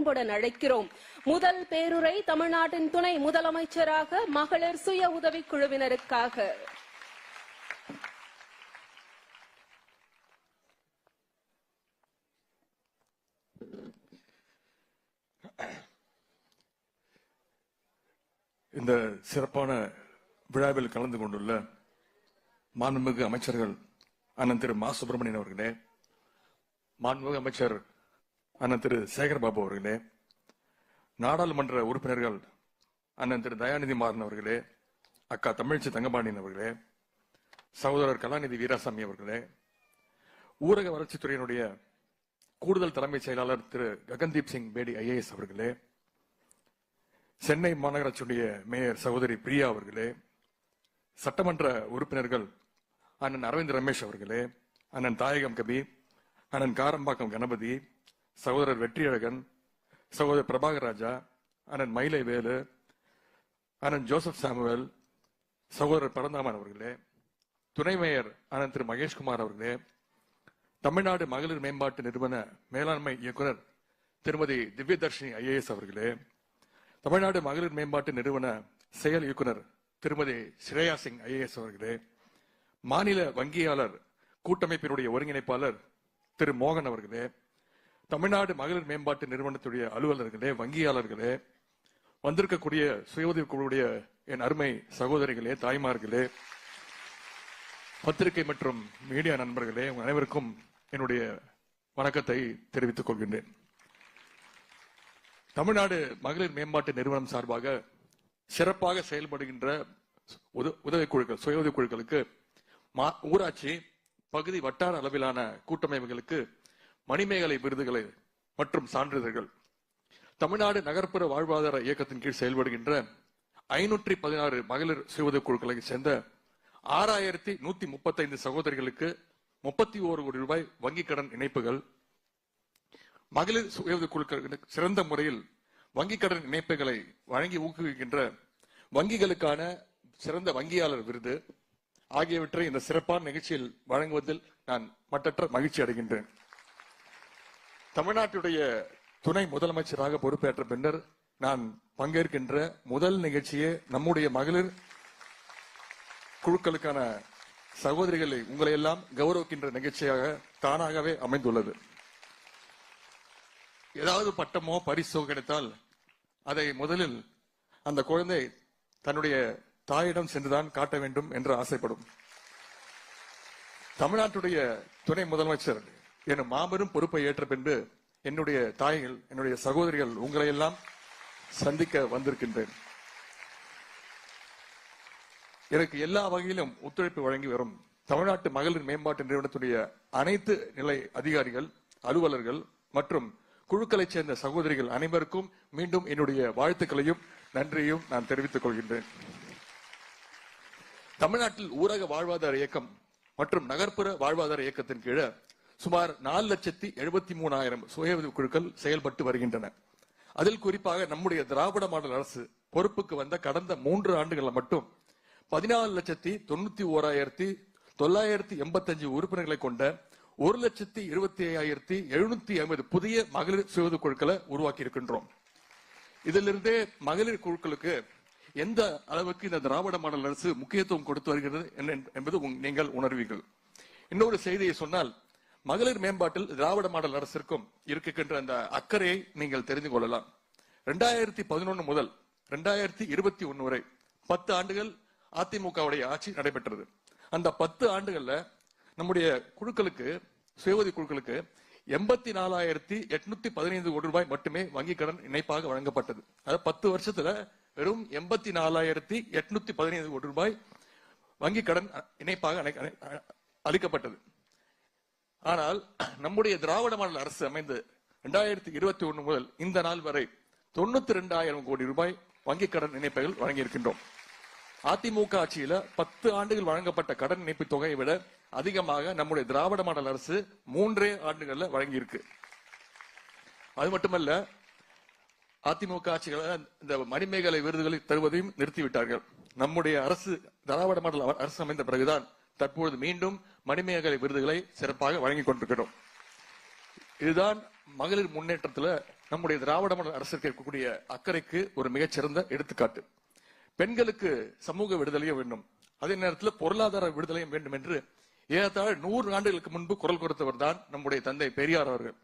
அன்புடன் அழைக்கிறோம். முதல் பேருரை தமிழ்நாட்டின் துணை முதலமைச்சராக மகளிர் சுய உதவி குழுவினருக்காக இந்த சிறப்பான விழாவில் கலந்து கொண்டுள்ள மாண்புமிகு அமைச்சர்கள் அண்ணன் திரு மா சுப்பிரமணியன் அவர்களே மாண்புமிகு அமைச்சர் அண்ணன் திரு சேகர்பாபு அவர்களே நாடாளுமன்ற உறுப்பினர்கள் அண்ணன் திரு தயாநிதி மாறன் அவர்களே அக்கா தமிழ்ச்சி தங்கபாண்டியன் அவர்களே சகோதரர் கலாநிதி வீராசாமி அவர்களே ஊரக வளர்ச்சித்துறையினுடைய கூடுதல் தலைமைச் செயலாளர் திரு ககன்தீப் சிங் பேடி ஐஏஎஸ் அவர்களே சென்னை மாநகராட்சியுடைய மேயர் சகோதரி பிரியா அவர்களே சட்டமன்ற உறுப்பினர்கள் அண்ணன் அரவிந்த் ரமேஷ் அவர்களே அண்ணன் தாயகம் கபி அண்ணன் காரம்பாக்கம் கணபதி சகோதரர் வெற்றியழகன் சகோதரர் பிரபாகர் ராஜா அண்ணன் மயிலை வேலு அண்ணன் ஜோசப் சாமுவேல் சகோதரர் பரந்தாமன் அவர்களே துணை மேயர் அண்ணன் திரு மகேஷ்குமார் அவர்களே தமிழ்நாடு மகளிர் மேம்பாட்டு நிறுவன மேலாண்மை இயக்குனர் திருமதி திவ்யதர்ஷினி ஐஏஎஸ் அவர்களே தமிழ்நாடு மகளிர் மேம்பாட்டு நிறுவன செயல் இயக்குனர் திருமதி ஸ்ரேயா சிங் ஐஏஎஸ் அவர்களே மாநில வங்கியாளர் கூட்டமைப்பினுடைய ஒருங்கிணைப்பாளர் திரு மோகன் அவர்களே தமிழ்நாடு மகளிர் மேம்பாட்டு நிறுவனத்துடைய அலுவலர்களே வங்கியாளர்களே வந்திருக்கக்கூடிய சுய உதவிக் குழுவுடைய என் அருமை சகோதரிகளே தாய்மார்களே பத்திரிகை மற்றும் மீடியா நண்பர்களே உங்கள் அனைவருக்கும் என்னுடைய வணக்கத்தை தெரிவித்துக் கொள்கின்றேன். தமிழ்நாடு மகளிர் மேம்பாட்டு நிறுவனம் சார்பாக சிறப்பாக செயல்படுகின்ற உத- குழுக்கள் சுய உதவிக் குழுக்களுக்கு மா- ஊராட்சி பகுதி வட்டார அளவிலான கூட்டமைப்புகளுக்கு மணிமேகலை விருதுகளை மற்றும் சான்றிதழ்கள். தமிழ்நாடு நகர்ப்புற வாழ்வாதார இயக்கத்தின் கீழ் செயல்படுகின்ற ஐநூற்றி பதினாறு மகளிர் சுய குழுக்களை சேர்ந்த ஆறாயிரத்தி நூத்தி முப்பத்தைந்து சகோதரிகளுக்கு முப்பத்தி ஓரு கோடி ரூபாய் வங்கிக் கடன் இணைப்புகள். மகளிர் சுய உதவிக் குழுக்களுக்கு சிறந்த முறையில் வங்கிக் கடன் இணைப்புகளை வழங்கி ஊக்குவிக்கின்ற வங்கிகளுக்கான சிறந்த வங்கியாளர் விருது ஆகியவற்றை இந்த சிறப்பான நிகழ்ச்சியில் வழங்குவதில் நான் மட்டற்ற மகிழ்ச்சி அடைகின்றேன். தமிழ்நாட்டுடைய துணை முதலமைச்சராக பொறுப்பேற்ற பின்னர் நான் பங்கேற்கின்ற முதல் நிகழ்ச்சியே நம்முடைய மகளிர் குழுக்களுக்கான சகோதரிகளை உங்களை எல்லாம் கௌரவிக்கின்ற நிகழ்ச்சியாக தானாகவே அமைந்துள்ளது. ஏதாவது பட்டமோ பரிசோ கிடைத்தால் அதை முதலில் அந்த குழந்தை தன்னுடைய தாயிடம் சென்றுதான் காட்ட வேண்டும் என்று ஆசைப்படும். தமிழ்நாட்டுடைய துணை முதலமைச்சர் என மாபெரும் பொறுப்பை ஏற்ற பின்பு என்னுடைய தாய்கள் என்னுடைய சகோதரிகள் உங்களை எல்லாம் சந்திக்க வந்திருக்கின்றேன். எனக்கு எல்லா வகையிலும் ஒத்துழைப்பு வழங்கி வரும் தமிழ்நாட்டு மகளிர் மேம்பாட்டு நிறுவனத்துடைய அனைத்து நிலை அதிகாரிகள் அலுவலர்கள் மற்றும் குழுக்களைச் சேர்ந்த சகோதரிகள் அனைவருக்கும் மீண்டும் என்னுடைய வாழ்த்துக்களையும் நன்றியையும் நான் தெரிவித்துக் கொள்கின்றேன். தமிழ்நாட்டில் ஊரக வாழ்வாதார இயக்கம் மற்றும் நகர்ப்புற வாழ்வாதார இயக்கத்தின் கீழே சுமார் நாலு லட்சத்தி எழுபத்தி மூணாயிரம் சுய உதவி குழுக்கள் செயல்பட்டு வருகின்றன. அதில் குறிப்பாக நம்முடைய திராவிட மாடல் அரசு பொறுப்புக்கு வந்த கடந்த மூன்று ஆண்டுகளில் மட்டும் பதினாலு லட்சத்தி தொண்ணூத்தி ஓராயிரத்தி தொள்ளாயிரத்தி எண்பத்தஞ்சு உறுப்பினர்களை கொண்ட ஒரு லட்சத்தி இருபத்தி ஐயாயிரத்தி எழுநூத்தி ஐம்பது புதிய மகளிர் சுய உதவி குழுக்களை உருவாக்கி இருக்கின்றோம். இதிலிருந்தே மகளிர் குழுக்களுக்கு எந்த அளவுக்கு இந்த திராவிட மாடல் அரசு முக்கியத்துவம் கொடுத்து வருகிறது என்பது உங்- நீங்கள் உணர்வீர்கள். இன்னொரு செய்தியை சொன்னால் மகளிர் மேம்பாட்டில் திராவிட மாடல் அரசிற்கும் இருக்கின்ற அந்த அக்கறையை நீங்கள் தெரிந்து கொள்ளலாம். ரெண்டாயிரத்தி பதினொன்னு முதல் ரெண்டாயிரத்தி இருபத்தி ஒன்று வரை பத்து ஆண்டுகள் அதிமுகவுடைய ஆட்சி நடைபெற்றது. அந்த பத்து ஆண்டுகள்ல நம்முடைய குழுக்களுக்கு சுயவதி குழுக்களுக்கு எண்பத்தி நாலாயிரத்தி எட்நூத்தி பதினைந்து கோடி ரூபாய் மட்டுமே வங்கி கடன் இணைப்பாக வழங்கப்பட்டது. அதாவது பத்து வருஷத்துல வெறும் எண்பத்தி நாலாயிரத்தி எட்நூத்தி பதினைந்து கோடி ரூபாய் வங்கி கடன் இணைப்பாக அளிக்கப்பட்டது. ஆனால் நம்முடைய திராவிட மாடல் அரசு அமைந்து இரண்டாயிரத்தி இருபத்தி ஒன்று முதல் இந்த நாள் வரை தொண்ணூத்தி ரெண்டாயிரம் கோடி ரூபாய் வங்கிக் கடன் இணைப்புகள் வழங்கியிருக்கின்றோம். அதிமுக ஆட்சியில பத்து ஆண்டுகள் வழங்கப்பட்ட கடன் இணைப்பு தொகையை விட அதிகமாக நம்முடைய திராவிட மாடல் அரசு மூன்றே ஆண்டுகள்ல வழங்கியிருக்கு. அது மட்டுமல்ல அதிமுக ஆட்சிகளை இந்த மணிமேகலை விருதுகளை தருவதையும் நிறுத்திவிட்டார்கள். நம்முடைய அரசு திராவிட மாடல் அரசு அமைந்த பிறகுதான் தற்பொழுது மீண்டும் மணிமேகலை விருதுகளை சிறப்பாக வழங்கிக் கொண்டிருக்கிறோம். இதுதான் மகளிர் முன்னேற்றத்துல நம்முடைய திராவிட மண்டல அரசுக்கு இருக்கக்கூடிய அக்கறைக்கு ஒரு மிகச்சிறந்த எடுத்துக்காட்டு. பெண்களுக்கு சமூக விடுதலையும் வேண்டும். அதே நேரத்தில் பொருளாதார விடுதலையும் வேண்டும் என்று ஏறத்தாழ நூறு ஆண்டுகளுக்கு முன்பு குரல் கொடுத்தவர் தான் நம்முடைய தந்தை பெரியார் அவர்கள்.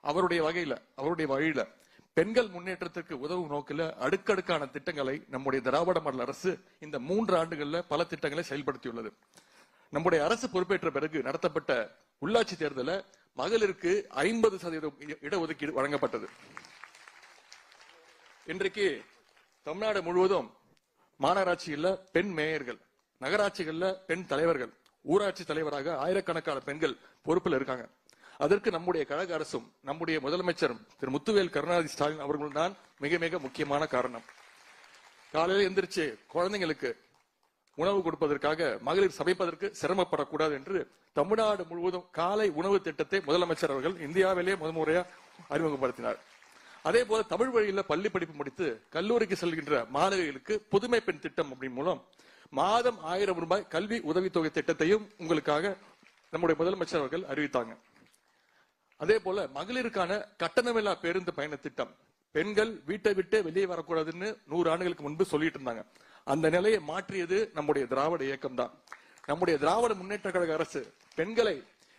அவருடைய வகையில அவருடைய வழியில பெண்கள் முன்னேற்றத்திற்கு உதவும் நோக்கில அடுக்கடுக்கான திட்டங்களை நம்முடைய திராவிட மண்டல அரசு இந்த மூன்று ஆண்டுகள்ல பல திட்டங்களை செயல்படுத்தியுள்ளது. நம்முடைய அரசு பொறுப்பேற்ற பிறகு நடத்தப்பட்ட உள்ளாட்சி தேர்தலில் மகளிருக்கு ஐம்பது சதவீதம் இட- இடஒதுக்கீடு வழங்கப்பட்டது. இன்றைக்கு தமிழ்நாடு முழுவதும் மாநகராட்சிகள்ல பெண் மேயர்கள் நகராட்சிகள்ல பெண் தலைவர்கள் ஊராட்சி தலைவராக ஆயிரக்கணக்கான பெண்கள் பொறுப்பில் இருக்காங்க. அதற்கு நம்முடைய கழக அரசும் நம்முடைய முதலமைச்சரும் திரு முத்துவேல் கருணாநிதி ஸ்டாலின் அவர்கள் தான் மிக மிக முக்கியமான காரணம். காலையில எந்திரிச்சு குழந்தைங்களுக்கு உணவு கொடுப்பதற்காக மகளிர் சமைப்பதற்கு சிரமப்படக்கூடாது என்று தமிழ்நாடு முழுவதும் காலை உணவு திட்டத்தை முதலமைச்சர் அவர்கள் இந்தியாவிலேயே முதன்முறையா அறிமுகப்படுத்தினார். அதே போல தமிழ் வழியில பள்ளி படிப்பு முடித்து கல்லூரிக்கு செல்கின்ற மாணவிகளுக்கு புதுமை பெண் திட்டம் அப்படின் மூலம் மாதம் ஆயிரம் ரூபாய் கல்வி உதவித்தொகை திட்டத்தையும் உங்களுக்காக நம்முடைய முதலமைச்சர் அவர்கள் அறிவித்தாங்க. அதே போல மகளிருக்கான கட்டணமில்லா பேருந்து பயண திட்டம். பெண்கள் வீட்டை விட்டு வெளியே வரக்கூடாதுன்னு நூறு ஆண்டுகளுக்கு முன்பு சொல்லிட்டு இருந்தாங்க. அந்த நிலையை மாற்றியது நம்முடைய திராவிட இயக்கம் தான் நம்முடைய திராவிட முன்னேற்ற கழக அரசு பெண்களை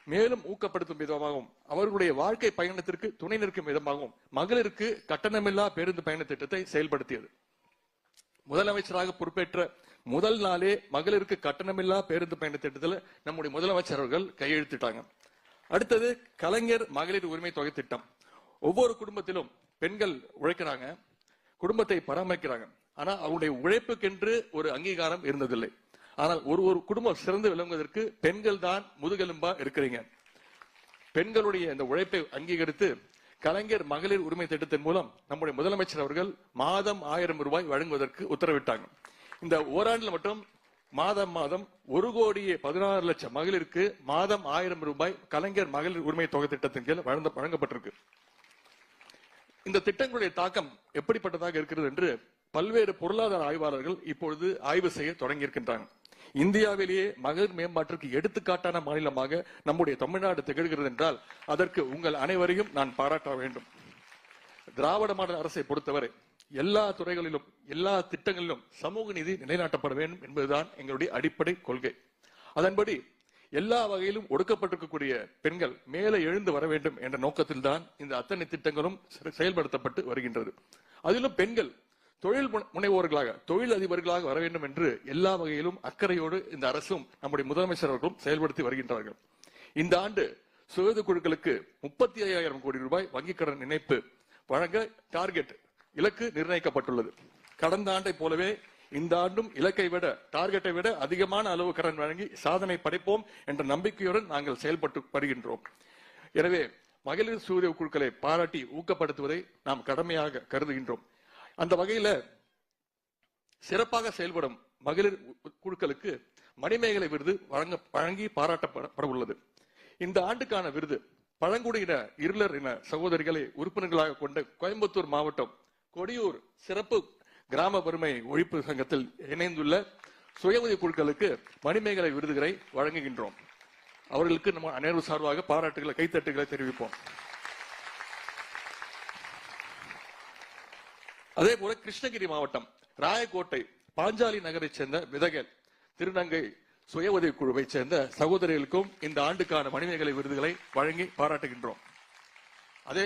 மேலும் ஊக்கப்படுத்தும் விதமாகவும் அவர்களுடைய வாழ்க்கை பயணத்திற்கு துணை நிற்கும் விதமாகவும் மகளிருக்கு கட்டணமில்லா பேருந்து பயண திட்டத்தை செயல்படுத்தியது. முதலமைச்சராக பொறுப்பேற்ற முதல் நாளே மகளிருக்கு கட்டணமில்லா பேருந்து பயண திட்டத்தில் நம்முடைய முதலமைச்சர் அவர்கள் கையெழுத்திட்டாங்க. அடுத்தது கலைஞர் மகளிர் உரிமை தொகை திட்டம். ஒவ்வொரு குடும்பத்திலும் பெண்கள் உழைக்கிறாங்க குடும்பத்தை பராமரிக்கிறாங்க. ஆனால் அவருடைய உழைப்புக்கென்று ஒரு அங்கீகாரம் இருந்ததில்லை. ஆனால் ஒரு ஒரு குடும்பம் சிறந்து விளங்குவதற்கு பெண்கள் தான் முதுகெலும்பா இருக்கிறீங்க. பெண்களுடைய இந்த உழைப்பை அங்கீகரித்து கலைஞர் மகளிர் உரிமை திட்டத்தின் மூலம் நம்முடைய முதலமைச்சர் அவர்கள் மாதம் ஆயிரம் ரூபாய் வழங்குவதற்கு உத்தரவிட்டாங்க. இந்த ஓராண்டில் மட்டும் மாதம் மாதம் ஒரு கோடியே பதினாறு லட்சம் மகளிருக்கு மாதம் ஆயிரம் ரூபாய் கலைஞர் மகளிர் உரிமை தொகை திட்டத்தின் கீழ் வழங்கப்பட்டிருக்கு. இந்த திட்டங்களுடைய தாக்கம் எப்படிப்பட்டதாக இருக்கிறது என்று பல்வேறு பொருளாதார ஆய்வாளர்கள் இப்பொழுது ஆய்வு செய்ய தொடங்கியிருக்கின்றாங்க. இந்தியாவிலேயே மகளிர் மேம்பாட்டிற்கு எடுத்துக்காட்டான மாநிலமாக நம்முடைய தமிழ்நாடு திகழ்கிறது என்றால் அதற்கு உங்கள் அனைவரையும் நான் பாராட்ட வேண்டும். திராவிட மாடல் அரசை பொறுத்தவரை எல்லா துறைகளிலும் எல்லா திட்டங்களிலும் சமூக நீதி நிலைநாட்டப்பட வேண்டும் என்பதுதான் எங்களுடைய அடிப்படை கொள்கை. அதன்படி எல்லா வகையிலும் ஒடுக்கப்பட்டிருக்கக்கூடிய பெண்கள் மேலே எழுந்து வர வேண்டும் என்ற நோக்கத்தில் தான் இந்த அத்தனை திட்டங்களும் செ- செயல்படுத்தப்பட்டு வருகின்றது. அதிலும் பெண்கள் தொழில் முனைவோர்களாக தொழில் அதிபர்களாக வர வேண்டும் என்று எல்லா வகையிலும் அக்கறையோடு இந்த அரசும் நம்முடைய முதலமைச்சர் அவர்களும் செயல்படுத்தி வருகின்றார்கள். இந்த ஆண்டு சுயது குழுக்களுக்கு முப்பத்தி ஐயாயிரம் கோடி ரூபாய் வங்கிக் கடன் இணைப்பு வழங்க டார்கெட் இலக்கு நிர்ணயிக்கப்பட்டுள்ளது. கடந்த ஆண்டை போலவே இந்த ஆண்டும் இலக்கை விட டார்கெட்டை விட அதிகமான அளவு கடன் வழங்கி சாதனை படைப்போம் என்ற நம்பிக்கையுடன் நாங்கள் செயல்பட்டு வருகின்றோம். எனவே மகளிர் சூரிய குழுக்களை பாராட்டி ஊக்கப்படுத்துவதை நாம் கடமையாக கருதுகின்றோம். அந்த வகையில சிறப்பாக செயல்படும் மகளிர் குழுக்களுக்கு மணிமேகலை விருது வழங்க வழங்கி பாராட்டப்பட உள்ளது இந்த ஆண்டுக்கான விருது பழங்குடியின இருளர் இன சகோதரிகளை உறுப்பினர்களாக கொண்ட கோயம்புத்தூர் மாவட்டம் கொடியூர் சிறப்பு கிராம வறுமை ஒழிப்பு சங்கத்தில் இணைந்துள்ள சுய உதவி குழுக்களுக்கு மணிமேகலை விருதுகளை வழங்குகின்றோம். அவர்களுக்கு நம்ம அனைவரும் சார்பாக பாராட்டுகளை கைத்தட்டுகளை தெரிவிப்போம். அதே போல கிருஷ்ணகிரி மாவட்டம் ராயக்கோட்டை பாஞ்சாலி நகரைச் சேர்ந்த விதகல் திருநங்கை சுய உதவி குழுவை சேர்ந்த சகோதரிகளுக்கும் இந்த ஆண்டுக்கான மணிமேகலை விருதுகளை வழங்கி பாராட்டுகின்றோம். அதே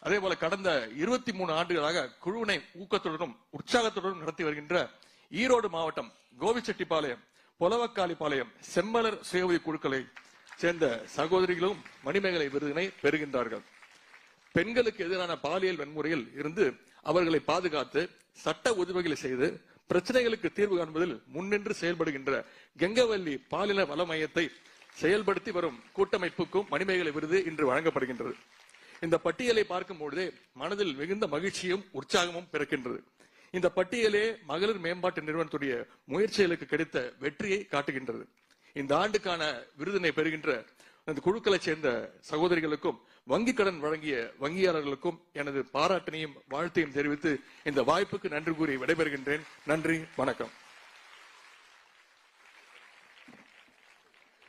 அதே போல கடந்த இருபத்தி மூணு ஆண்டுகளாக குழுவினை ஊக்கத்துடனும் உற்சாகத்துடனும் நடத்தி வருகின்ற ஈரோடு மாவட்டம் கோவிச்செட்டிப்பாளையம் பொலவக்காளிப்பாளையம் செம்மலர் சுய உதவி குழுக்களை சேர்ந்த சகோதரிகளும் மணிமேகலை விருதினை பெறுகின்றார்கள். பெண்களுக்கு எதிரான பாலியல் வன்முறையில் இருந்து அவர்களை பாதுகாத்து சட்ட உதவிகளை செய்து பிரச்சனைகளுக்கு தீர்வு காண்பதில் முன்னின்று செயல்படுகின்ற கெங்கவல்லி பாலின வள மையத்தை செயல்படுத்தி வரும் கூட்டமைப்புக்கும் மணிமேகலை விருது இன்று வழங்கப்படுகின்றது. இந்த பட்டியலை பார்க்கும் பொழுதே மனதில் மிகுந்த மகிழ்ச்சியும் உற்சாகமும் பிறக்கின்றது. இந்த பட்டியலே மகளிர் மேம்பாட்டு நிறுவனத்துடைய முயற்சிகளுக்கு கிடைத்த வெற்றியை காட்டுகின்றது. இந்த ஆண்டுக்கான விருதினை பெறுகின்ற அந்த குழுக்களை சேர்ந்த சகோதரிகளுக்கும் வங்கி கடன் வழங்கிய வங்கியாளர்களுக்கும் எனது பாராட்டினையும் வாழ்த்தையும் தெரிவித்து இந்த வாய்ப்புக்கு நன்றி கூறி விடைபெறுகின்றேன். நன்றி வணக்கம்.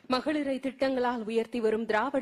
மகளிரை திட்டங்களால் உயர்த்தி வரும் திராவிட